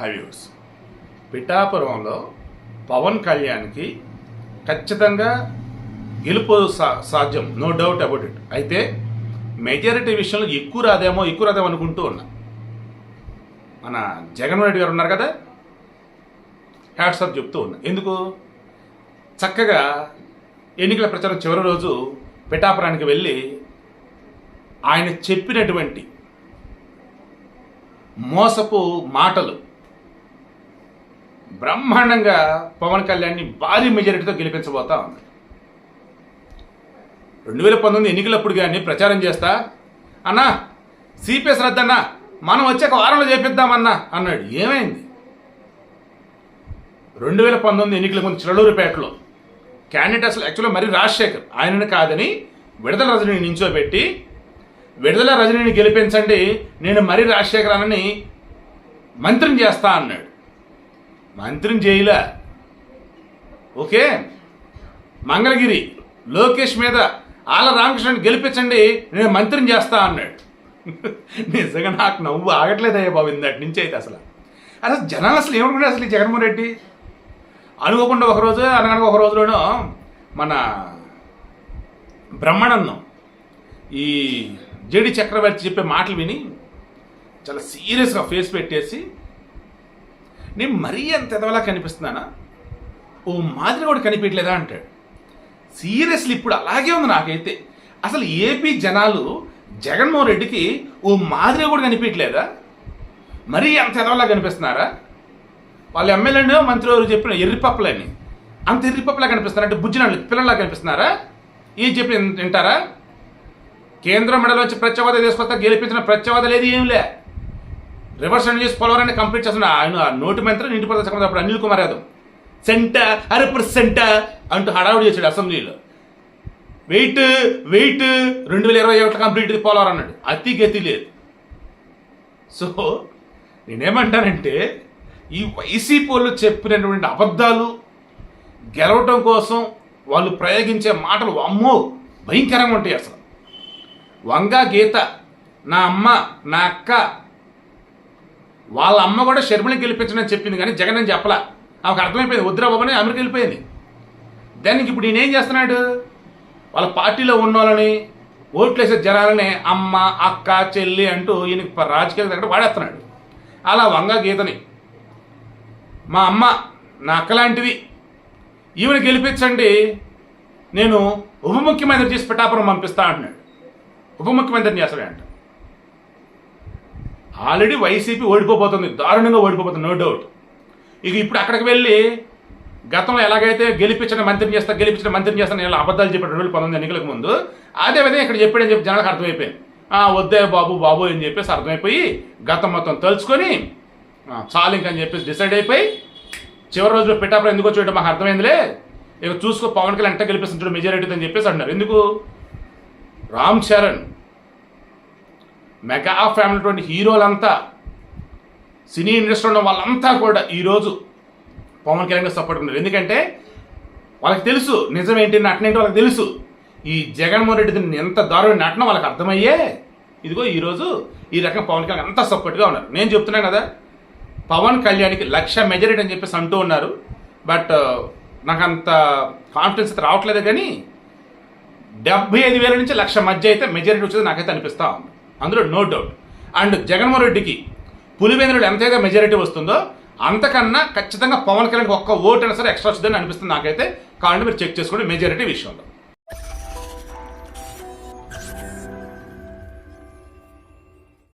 హైవ్యూస్ పిఠాపురంలో పవన్ కళ్యాణ్కి ఖచ్చితంగా గెలుపు సా సాధ్యం. నో డౌట్ అబౌట్ ఇట్ అయితే మెజారిటీ విషయంలో ఎక్కువ రాదేమో ఎక్కువ రాదేమో అనుకుంటూ ఉన్నా. మన జగన్మోహన్ రెడ్డి గారు ఉన్నారు కదా? హ్యాట్సాప్ చెప్తూ ఉన్నా. ఎందుకు? చక్కగా ఎన్నికల ప్రచారం చివరి రోజు పిఠాపురానికి వెళ్ళి ఆయన చెప్పినటువంటి మోసపు మాటలు బ్రహ్మాండంగా పవన్ కళ్యాణ్ని భారీ మెజారిటీతో గెలిపించబోతా ఉంది. రెండు వేల పంతొమ్మిది ఎన్నికలప్పుడు కానీ ప్రచారం చేస్తా అన్నా సిపిఎస్ రద్దన్నా మనం వచ్చాక వారంలో చేపిద్దామన్నా అన్నాడు. ఏమైంది? రెండు వేల పంతొమ్మిది ఎన్నికల ముందు చిరలూరుపేటలో క్యాండిడేట్ అసలు యాక్చువల్గా మరి రాజశేఖర్. ఆయనను కాదని విడుదల రజనీని నించోబెట్టి విడుదల రజనీని గెలిపించండి నేను మరి రాజశేఖర్ అనని మంత్రిని చేస్తా అన్నాడు. మంత్రిని చేయలే. ఓకే? మంగళగిరి లోకేష్ మీద ఆల రామకృష్ణని గెలిపించండి నేను మంత్రిని చేస్తా అన్నాడు. నిజంగా నాకు నవ్వు ఆగట్లేదయ్యా బాబు ఇందటి నుంచి అయితే అసలు. అసలు జనాలు అసలు ఏమనుకున్నారు అసలు ఈ జగన్మోహన్ రెడ్డి? అనుకోకుండా ఒకరోజు అనగనగా ఒక రోజులోనూ మన బ్రహ్మానందం ఈ జేడి చక్రవర్తి చెప్పే మాటలు విని చాలా సీరియస్గా ఫేస్ పెట్టేసి నేను మరీ అంత ఎదవలా కనిపిస్తున్నానా? ఓ మాదిరి కూడా కనిపించలేదా అంటాడు. సీరియస్లీ ఇప్పుడు అలాగే ఉంది నాకైతే. అసలు ఏపీ జనాలు జగన్మోహన్ రెడ్డికి ఓ మాదిరి కూడా కనిపించలేదా? మరీ అంత ఎదవలా కనిపిస్తున్నారా? వాళ్ళ ఎమ్మెల్యేనో మంత్రి ఎవరు చెప్పిన ఎర్రిపప్పులని అంత ఎర్రిపప్పులా కనిపిస్తున్నారు? అంటే బుజ్జినాళ్ళు పిల్లల్లా కనిపిస్తున్నారా? ఏం చెప్పి వింటారా కేంద్రం మెడలో వచ్చి ప్రత్యేకత తీసుకొస్తా గెలిపించిన ప్రత్యేకత లేదు ఏం లే. రివర్స్ అండ్ చేసి పోలవరాన్ని కంప్లీట్ చేస్తున్న ఆయన ఆ నోటి మంత్రి ఇంటి పద అప్పుడు అనిల్ కుమార్ యాదవ్. సెంట అరే సెంట అంటూ హడావుడి చేశాడు అసెంబ్లీలో. వెయిట్ వెయిట్ రెండు వేల ఇరవై ఒకటి కంప్లీట్ పోలవరం అన్నాడు. అతి గతి లేదు. సో నేనేమంటానంటే ఈ వైసీపీ వాళ్ళు చెప్పినటువంటి అబద్ధాలు గెలవటం కోసం వాళ్ళు ప్రయోగించే మాటలు అమ్మో భయంకరంగా ఉంటాయి అసలు. వంగ గీత నా అమ్మ నా అక్క వాళ్ళ అమ్మ కూడా షర్మిని గెలిపించడని చెప్పింది కానీ జగన్ అని చెప్పలా. ఆమెకు అర్థమైపోయింది. వద్దురా బాబు అమెరికా వెళ్ళిపోయింది. దానికి ఇప్పుడు ఈయన ఏం చేస్తున్నాడు? వాళ్ళ పార్టీలో ఉన్న వాళ్ళని ఓట్లేసే జనాలని అమ్మ అక్క చెల్లి అంటూ ఈయనకి ప- రాజకీయాల దగ్గర వాడేస్తున్నాడు. అలా వంగ గీతని. మా అమ్మ నా అక్క లాంటిది. ఈవిని గెలిపించండి నేను ఉప ముఖ్యమంత్రి చేసి పిఠాపురం పంపిస్తా అంటున్నాడు. ఉప ముఖ్యమంత్రిని చేస్తాడంట. ఆల్రెడీ వైసీపీ ఓడిపోబోతుంది. దారుణంగా ఓడిపోతుంది నో డౌట్ ఇక ఇప్పుడు అక్కడికి వెళ్ళి గతంలో ఎలాగైతే గెలిపించిన మంత్రిని చేస్తా గెలిపించిన మంత్రిని చేస్తా నేను అబద్ధాలు చెప్పాడు రెండు వేల పంతొమ్మిది ఎన్నికలకు ముందు అదే విధంగా ఇక్కడ చెప్పాడని చెప్పి జనాలకు అర్థమైపోయింది. వద్దే బాబు బాబు అని చెప్పేసి అర్థమైపోయి గతం మొత్తం తలుచుకొని ఆ, చాలు ఇంకని చెప్పేసి డిసైడ్ అయిపోయి చివరి రోజులో పిఠాపురం ఎందుకు వచ్చి మాకు అర్థమైందిలే. ఇక చూసుకో పవన్ కళ్యాణ్ ఎంత గెలిపిస్తుంటాడు మెజారిటీ అని చెప్పేసి అంటున్నారు. ఎందుకు? రామ్ చరణ్ మెగా ఫ్యామిలీ హీరోలంతా సినీ ఇండస్ట్రీ ఉన్న వాళ్ళంతా కూడా ఈరోజు పవన్ కళ్యాణ్ సపోర్ట్ ఉన్నారు. ఎందుకంటే వాళ్ళకి తెలుసు నిజం ఏంటి నటన ఏంటి వాళ్ళకి తెలుసు. ఈ జగన్మోహన్ రెడ్డి దీన్ని ఎంత దారుణ నటన వాళ్ళకి అర్థమయ్యే? ఇదిగో ఈరోజు ఈ రకం పవన్ కళ్యాణ్ అంతా సపోర్ట్గా ఉన్నారు. నేను చెప్తున్నాను కదా పవన్ కళ్యాణ్కి లక్ష మెజారిటీ అని చెప్పేసి అంటూ ఉన్నారు. బట్ నాకు అంత కాన్ఫిడెన్స్ అయితే రావట్లేదు కానీ డెబ్బై ఐదు వేల నుంచి లక్ష మధ్య అయితే మెజారిటీ వచ్చేది నాకైతే అనిపిస్తూ ఉంది. అందులో నో డౌట్ అండ్ జగన్మోహన్ రెడ్డికి పులివెందులు ఎంతైతే మెజారిటీ వస్తుందో అంతకన్నా ఖచ్చితంగా పవన్ కళ్యాణ్ ఒక్క ఓటు అయినా సరే ఎక్స్ట్రా వచ్చిందని అనిపిస్తుంది నాకైతే. కావాలంటే మీరు చెక్ చేసుకోండి మెజారిటీ విషయంలో.